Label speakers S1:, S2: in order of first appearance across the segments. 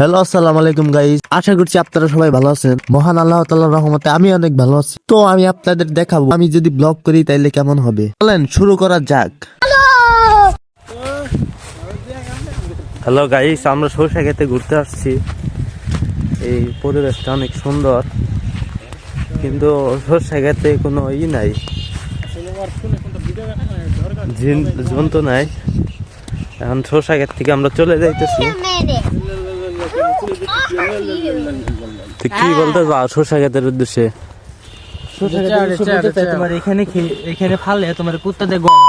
S1: Hello আসসালামু আলাইকুম guys আশা করছি আপনারা সবাই ভালো আছেন। মহান আল্লাহ তাআলার রহমতে আমি অনেক ভালো আছি। তো আমি আপনাদের দেখাবো আমি যদি ব্লগ করি তাইলে কেমন হবে? চলেন শুরু করা যাক। হ্যালো গাইস আমরা সরষা খেতে ঘুরতে আসছি। এই পরিবেশটা অনেক সুন্দর। কিন্তু সরষা খেতে কোনো ই নাই। জিন- জন্তু নাই। এখন সরষা ক্ষেত থেকে আমরা চলে যাইতেছি। কি বলতে সরষা ক্ষেতের উদ্দেশ্যে?
S2: তোমার এখানে এখানে ফালে তোমার গম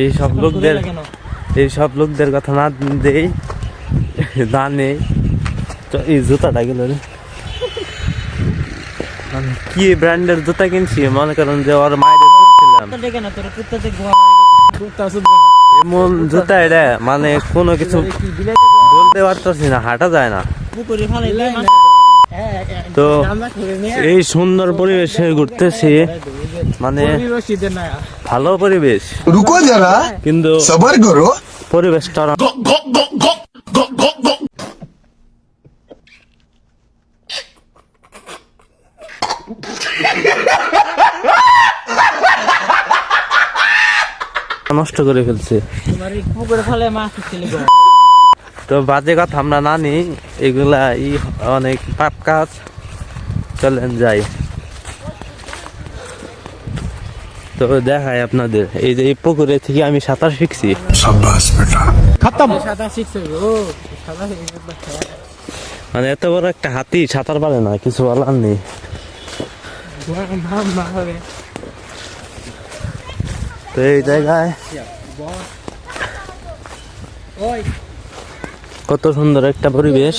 S1: এই সব লোকদের এই সব লোকদের কথা না দেই। না নেই। এই জুতাটা গেল রে। কি ব্র্যান্ডের জুতা কিনছি? মনে করেন যে ওর মায়ের ছিলাম। এমন জুতা এটা মানে কোনো কিছু বলতে পারতেছি না হাঁটা যায় না। তো এই সুন্দর পরিবেশে ঘুরতেছি মানে ভালো পরিবেশ।
S3: রুকো যারা
S1: কিন্তু
S3: সবার করো।
S1: পরিবেশটা নষ্ট করে ফেলছে। তো বাজে কথা আমরা না নি এগুলা অনেক পাপ কাজ। চলেন যাই। তো দেখাই আপনাদের এই যে পুকুরে থেকে আমি সাঁতার শিখছি। মানে এত বড় একটা হাতি সাঁতার পারে না কিছু বলার নেই। এই জায়গায়। কত সুন্দর একটা পরিবেশ।